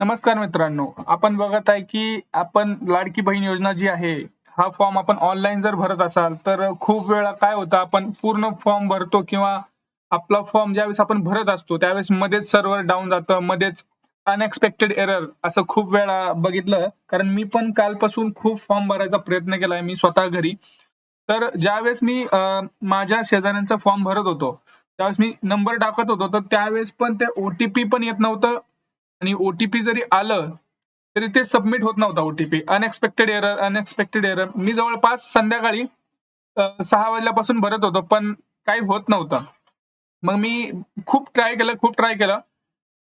नमस्कार मित्रांनो आपण बघत आहे की आपण लाडकी बहीण योजना जी आहे हा फॉर्म आपण ऑनलाईन जर भरत असाल तर खूप वेळा काय होतं आपण पूर्ण फॉर्म भरतो किंवा आपला फॉर्म ज्यावेळेस आपण भरत असतो त्यावेळेस मध्येच सर्व्हर डाऊन जातं मध्येच अनएक्सपेक्टेड एरर असं खूप वेळा बघितलं. कारण मी पण कालपासून खूप फॉर्म भरायचा प्रयत्न केलाय मी स्वतः घरी. तर ज्यावेळेस मी माझ्या शेजाऱ्यांचा फॉर्म भरत होतो त्यावेळेस मी नंबर टाकत होतो तर त्यावेळेस पण ते ओटीपी पण येत नव्हतं. आणि ओटीपी जरी आलं तरी ते सबमिट होत नव्हता OTP unexpected error unexpected error मी जवळपास संध्याकाळी सहा वाजल्यापासून भरत होतो पण काही होत नव्हतं. मग मी खूप ट्राय केलं खूप ट्राय केलं.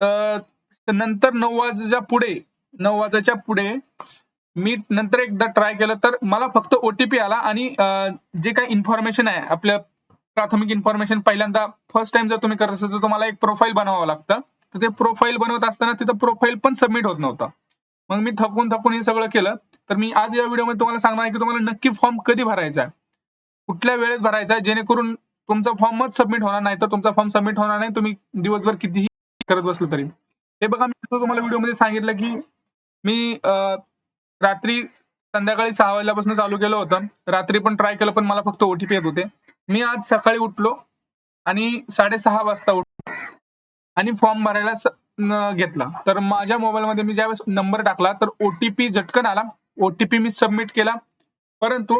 तर नंतर नऊ वाजच्या पुढे नऊ वाजाच्या पुढे मी नंतर एकदा ट्राय केलं तर मला फक्त ओटीपी आला आणि जे काही इन्फॉर्मेशन आहे आपल्या प्राथमिक इन्फॉर्मेशन पहिल्यांदा फर्स्ट टाइम जर तुम्ही करत असाल तर तुम्हाला एक प्रोफाईल बनवावं लागतं. तर ते प्रोफाईल बनवत असताना तिथं प्रोफाईल पण सबमिट होत नव्हता. मग मी थकून थकून हे सगळं केलं. तर मी आज या व्हिडिओमध्ये तुम्हाला सांगणार आहे की तुम्हाला नक्की फॉर्म कधी भरायचा आहे? कुठल्या वेळेत भरायचा आहे? जेणेकरून तुमचा फॉर्मच सबमिट होणार नाही तर तुमचा फॉर्म सबमिट होणार नाही. तुम्ही दिवसभर कितीही करत बसलो तरी. हे बघा मी तुम्हाला व्हिडिओमध्ये सांगितलं की मी रात्री संध्याकाळी सहा वाजल्यापासून चालू केलं होतं. रात्री पण ट्राय केलं पण मला फक्त ओटीपी येत होते. मी आज सकाळी उठलो आणि साडेसहा वाजता उठलो. आणि फॉर्म भरायला घेतला. तर माझ्या मोबाईलमध्ये मी ज्यावेळेस नंबर टाकला तर ओटीपी झटकन आला. ओटीपी मी सबमिट केला. परंतु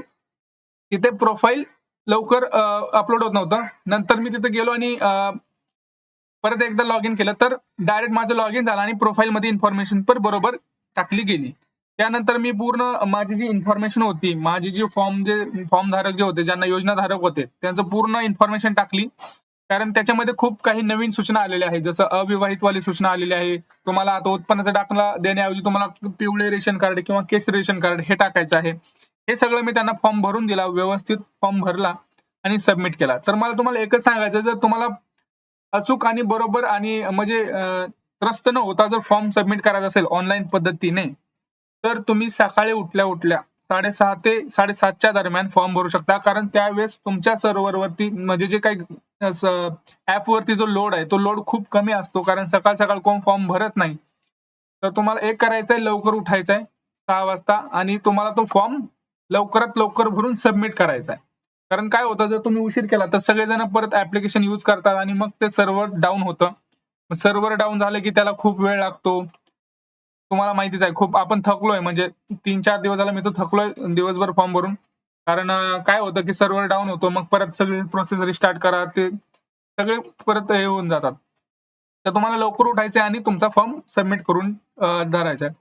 तिथे प्रोफाईल लवकर अपलोड होत नव्हतं. नंतर मी तिथे गेलो आणि परत एकदा लॉग इन केलं. तर डायरेक्ट माझं लॉग इन झालं आणि प्रोफाईलमध्ये इन्फॉर्मेशन पण बरोबर टाकली गेली. त्यानंतर मी पूर्ण माझी जी इन्फॉर्मेशन होती माझी जी फॉर्म जे फॉर्म धारक जे होते ज्यांना योजना धारक होते त्यांचं पूर्ण इन्फॉर्मेशन टाकली. कारण त्याच्यामध्ये खूप काही नवीन सूचना आलेल्या आहेत. जसं अविवाहितवाली सूचना आलेली आहे. तुम्हाला आता उत्पन्नाचा दाखला देण्याऐवजी तुम्हाला पिवळे रेशन कार्ड किंवा केस रेशन कार्ड हे टाकायचं आहे. हे सगळं मी त्यांना फॉर्म भरून दिला व्यवस्थित फॉर्म भरला आणि सबमिट केला. तर मला तुम्हाला एकच सांगायचं जर तुम्हाला अचूक आणि बरोबर आणि म्हणजे त्रस्त न होता जर फॉर्म सबमिट करायचा असेल ऑनलाईन पद्धतीने तर तुम्ही सकाळी उठल्या उठल्या साडेसहा ते साडेसातच्या दरम्यान फॉर्म भरू शकता. कारण त्यावेळेस तुमच्या सर्व्हरवरती म्हणजे जे काही ऍप वरती जो लोड आहे तो लोड खूप कमी असतो. कारण सकाळ सकाळ कोण फॉर्म भरत नाही. तर तुम्हाला एक करायचं आहे लवकर उठायचं आहे सहा वाजता. आणि तुम्हाला तो फॉर्म लवकरात लवकर भरून सबमिट करायचा आहे कारण काय होतं जर तुम्ही उशीर केला तर सगळेजण परत ऍप्लिकेशन यूज करतात आणि मग ते सर्व्हर डाऊन होतं. सर्व्हर डाऊन झालं की त्याला खूप वेळ लागतो. तुम्हाला माहितीच आहे खूप आपण थकलोय. म्हणजे तीन चार दिवस झाला मी तो थकलोय दिवसभर फॉर्म भरून. कारण काय होतं की सर्व्हर डाऊन होतो मग परत सगळी प्रोसेस रिस्टार्ट करा ते सगळे परत हे होऊन जातात. तर तुम्हाला लवकर उठायचे आणि तुमचा फॉर्म सबमिट करून धरायचा आहे.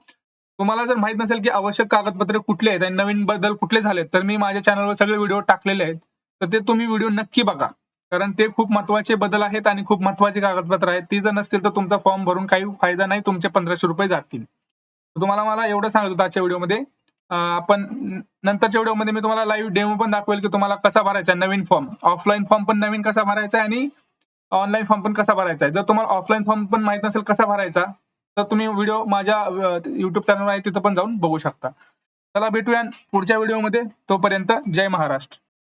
तुम्हाला जर माहीत नसेल की आवश्यक कागदपत्रे कुठले आहेत आणि नवीन बदल कुठले झालेत तर मी माझ्या चॅनलवर सगळे व्हिडिओ टाकलेले आहेत. तर ते तुम्ही व्हिडिओ नक्की बघा. कारण ते खूप महत्त्वाचे बदल आहेत आणि खूप महत्त्वाचे कागदपत्र आहेत. ती जर नसतील तर तुमचा फॉर्म भरून काही फायदा नाही तुमचे पंधराशे रुपये जातील. तुम्हाला मला एवढं सांगत होतं आजच्या व्हिडिओमध्ये आपण नंतरच्या व्हिडिओमध्ये मी तुम्हाला लाईव्ह डेमो पण दाखवेल की तुम्हाला कसा भरायचा आहे. नवीन फॉर्म ऑफलाईन फॉर्म पण नवीन कसा भरायचा आहे आणि ऑनलाईन फॉर्म पण कसा भरायचा आहे. जर तुम्हाला ऑफलाईन फॉर्म पण माहीत नसेल कसा भरायचा तर तुम्ही व्हिडिओ माझ्या युट्यूब चॅनलवर आहे तिथं पण जाऊन बघू शकता. चला भेटूया पुढच्या व्हिडिओमध्ये तोपर्यंत जय महाराष्ट्र.